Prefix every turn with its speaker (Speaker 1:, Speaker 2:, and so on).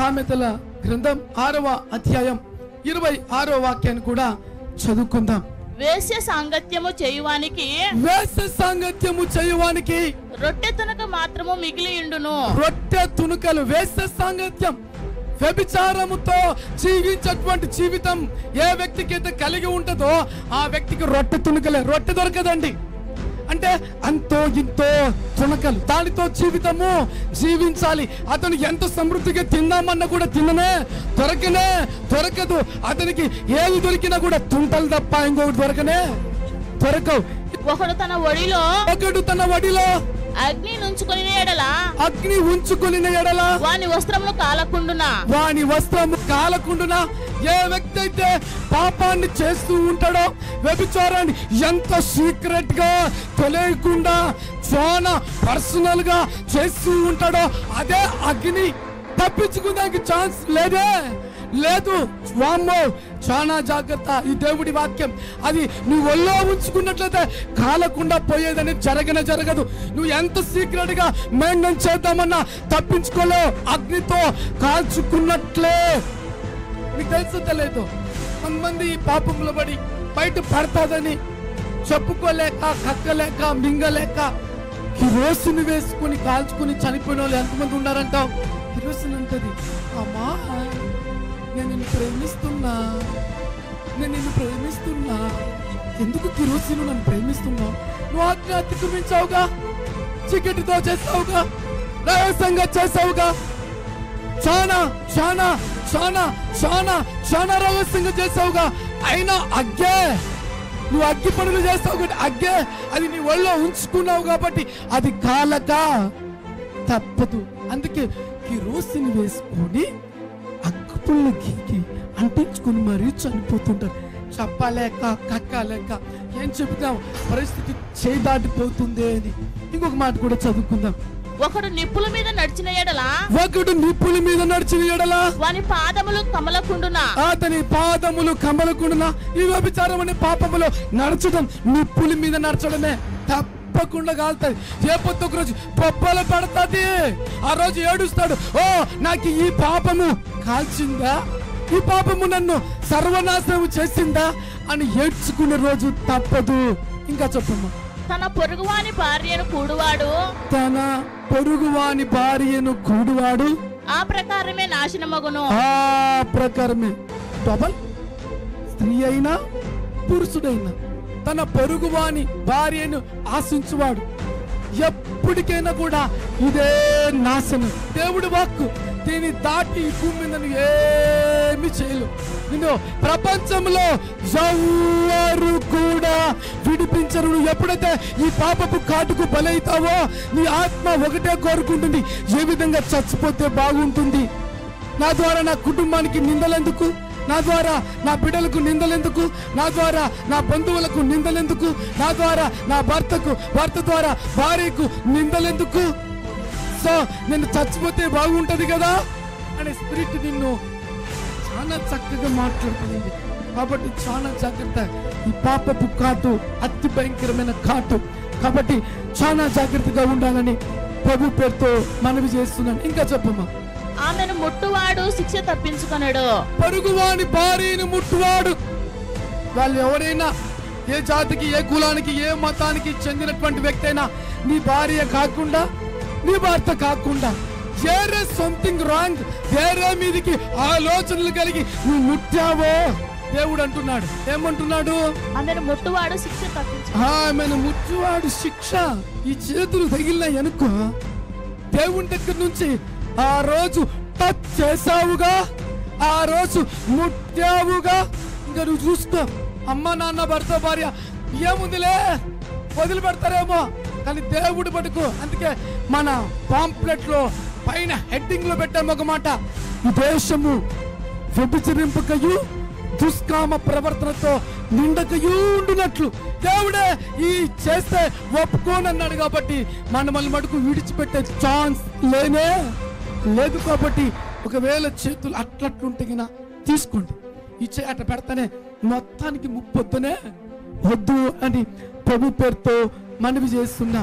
Speaker 1: సామెతల గ్రంథం ఆరవ అధ్యాయం ఇరవై ఆరో వాక్యాన్ని కూడా చదువుకుందాం.
Speaker 2: వేశ్య సాంగత్యము చేయువానికి
Speaker 1: వేస సాంగత్యము చేయువానికి
Speaker 2: రొట్టె తునక మాత్రము మిగిలియుండును
Speaker 1: రొట్టె తునుకలు వేస సాంగత్యం. వ్యభిచారముతో జీవించేటువంటి జీవితం ఏ వ్యక్తికి అయితే కలిగి ఉంటుందో ఆ వ్యక్తికి రొట్టె తునుకలే. రొట్టె దొరకదండి. అంటే అంతో ఇంతో తునకలు దానితో జీవితము జీవించాలి. అతను ఎంత సమృద్ధిగా తిందామన్నా కూడా తిననే దొరకనే దొరకదు. అతనికి ఏది దొరికినా కూడా తుంటలు తప్ప ఇంకొకటి దొరకనే దొరకవు.
Speaker 2: ఒకడు తన ఒడిలో
Speaker 1: ఒకడు తన వడిలో
Speaker 2: అగ్ని నుంచుకొని ఎడల.
Speaker 1: అగ్ని ఉంచుకొని ఎడల.
Speaker 2: వాని వస్త్రములు కాలకుండునా?
Speaker 1: వాని వస్త్రము కాలకుండునా? ఏ వ్యక్తి అయితే పాపాన్ని చేస్తూ ఉంటాడో వ్యభిచారాన్ని ఎంత సీక్రెట్గా తెలియకుండా చాలా పర్సనల్గా చేస్తూ ఉంటాడో అదే అగ్ని తప్పించుకోడానికి ఛాన్స్ లేదే. లేదు వామ్మో చాలా జాగ్రత్త. ఈ దేవుడి వాక్యం అది నువ్వు ఒళ్ళో ఉంచుకున్నట్లయితే కాలకుండా పోయేదని జరగన జరగదు. నువ్వు ఎంత సీక్రెట్గా మెయింటైన్ చేద్దామన్నా తప్పించుకోలే అగ్నితో కాల్చుకున్నట్లే. మీకు తెలుసు తెలియదు? కొంతమంది ఈ పాపంలో పడి బయట పడతాదని చెప్పుకోలేక కక్కలేక మింగలేక కిరోసిన్ వేసుకుని కాల్చుకుని చనిపోయిన వాళ్ళు ఎంతమంది ఉన్నారంటావు? కిరోసిన్ ఉంటుంది అమ్మా! నేను నిన్ను ప్రేమిస్తున్నా. నేను నిన్ను ప్రేమిస్తున్నా. ఎందుకు కిరోసిన్ నన్ను ప్రేమిస్తున్నావు? నువ్వు ఆజ్ఞ అతిక్రమించావుగా చీకటితో చేసావుగా రహస్యంగా చేసావుగా చాలా చాలా చాలా చాలా చాలా రహస్యంగా చేసావుగా అయినా అగ్గే నువ్వు అగ్గి పనులు చేస్తావు కాబట్టి అగ్గే అది నీ ఒళ్ళో ఉంచుకున్నావు కాబట్టి అది కాలక తప్పదు. అందుకే కిరోసిన్ వేసుకొని అగ్గుపుల్లు గీకి అంటించుకుని మరీ చనిపోతుంటారు. చెప్పలేక కక్కలేక ఏం చెప్తాం పరిస్థితి చేయి దాటిపోతుంది అని ఇంకొక మాట కూడా చదువుకుందాం.
Speaker 2: ఒకడు నిప్పుల మీద నడిచిన ఎడల?
Speaker 1: ఒకడు నిప్పుల మీద నడిచిన ఎడలా?
Speaker 2: వాని పాదములు కమలకుండునా?
Speaker 1: అతని పాదములు కమలకుండా ఈ వ్యభిచారం అనే పాపములో నడచడం నిప్పుల మీద నడచడమే తప్పకుండా కాలుతుంది ఏ పొద్దు ఒక రోజు బొబ్బలు పడుతుంది? ఆ రోజు ఏడుస్తాడు ఓ నాకు ఈ పాపము కాల్చిందా? ఈ పాపము నన్ను సర్వనాశనం చేసిందా? అని ఏడ్చుకునే రోజు తప్పదు. ఇంకా చెప్పమ్మా.
Speaker 2: తన పొరుగువాని భార్యను కూడువాడు?
Speaker 1: తన పొరుగువాని భార్యను కూడువాడు?
Speaker 2: ఆ ప్రకారమే నాశనమగును.
Speaker 1: ఆ ప్రకారమే. డబల్. స్త్రీ అయినా పురుషుడైనా. తన పొరుగువాని భార్యను ఆశించువాడు. ఎప్పటికైనా కూడా ఇదే నాశనం. దేవుడి వాక్కు దీన్ని దాటి భూమి మీద నువ్వు ఏమి చేయలేవు. నిన్ను ప్రపంచంలో ఎవరు కూడా విడిపించరు. నువ్వు ఎప్పుడైతే ఈ పాపపు కాటుకు బలైతావో నీ ఆత్మ ఒకటే కోరుకుంటుంది. ఏ విధంగా చచ్చిపోతే బాగుంటుంది? నా ద్వారా నా కుటుంబానికి నిందలెందుకు? నా ద్వారా నా బిడ్డలకు నిందలెందుకు? నా ద్వారా నా బంధువులకు నిందలెందుకు? నా ద్వారా నా భర్తకు భర్త ద్వారా భార్యకు నిందలెందుకు? సో నేను చచ్చిపోతే బాగుంటది కదా? అనే స్పిరిట్ నిన్ను చాలా చక్కగా మాట్లాడుతుంది. కాబట్టి చాలా జాగ్రత్త. ఈ పాపపు కాటు అతి భయంకరమైన కాటు. కాబట్టి చాలా జాగ్రత్తగా ఉండాలని ప్రభు పేరుతో మనవి చేస్తున్నాను. ఇంకా చెప్పమ్మా.
Speaker 2: ఆమెను ముట్టువాడు శిక్ష తప్పించుకొనడు.
Speaker 1: పరుగువాని భార్యను ముట్టువాడు. వాళ్ళు ఎవరైనా ఏ జాతికి ఏ కులానికి ఏ మతానికి చెందినటువంటి వ్యక్తి అయినా నీ భార్య కాకుండా నీ భర్త కాకుండా వేరే సంథింగ్ రాంగ్ వేరే మీదికి ఆలోచనలు కలిగి నువ్వు ముట్టావో? దేవుడు అంటున్నాడు. ఏమంటున్నాడు?
Speaker 2: ఆమెను ముట్టువాడు శిక్ష
Speaker 1: ఆమెను ముట్టువాడు శిక్ష. ఈ చేతులు తగిలినాయి అనుకో. దేవుని దగ్గర నుంచి ఆ రోజు టచ్ చేసావుగా ఆ రోజు ముట్టావుగా? ఇంకా నువ్వు చూసుకో. అమ్మ నాన్న భర్త భార్య ఏముందిలే? వదిలిపెడతారేమో. కానీ దేవుడు పట్టుకు. అందుకే మన పాంప్లెట్లో పైన హెడ్డింగ్లో పెట్టాము ఒక మాట. ఈ దేశము వ్యభిచరింపకయు దుష్కామ ప్రవర్తనతో నిండకయూ ఉండునట్లు. దేవుడే ఈ చేస్తే ఒప్పుకోనన్నాడు కాబట్టి మనమల్ని మటుకు విడిచిపెట్టే ఛాన్స్ లేనే లేదు కాబట్టి ఒకవేళ చేతులు అట్లట్లుంటే గిన తీసుకోండి. ఇచ్చే అట్లా పెడతానే మొత్తానికి ముప్పొద్దునే వద్దు అని ప్రభు పేరుతో మనవి చేస్తున్నా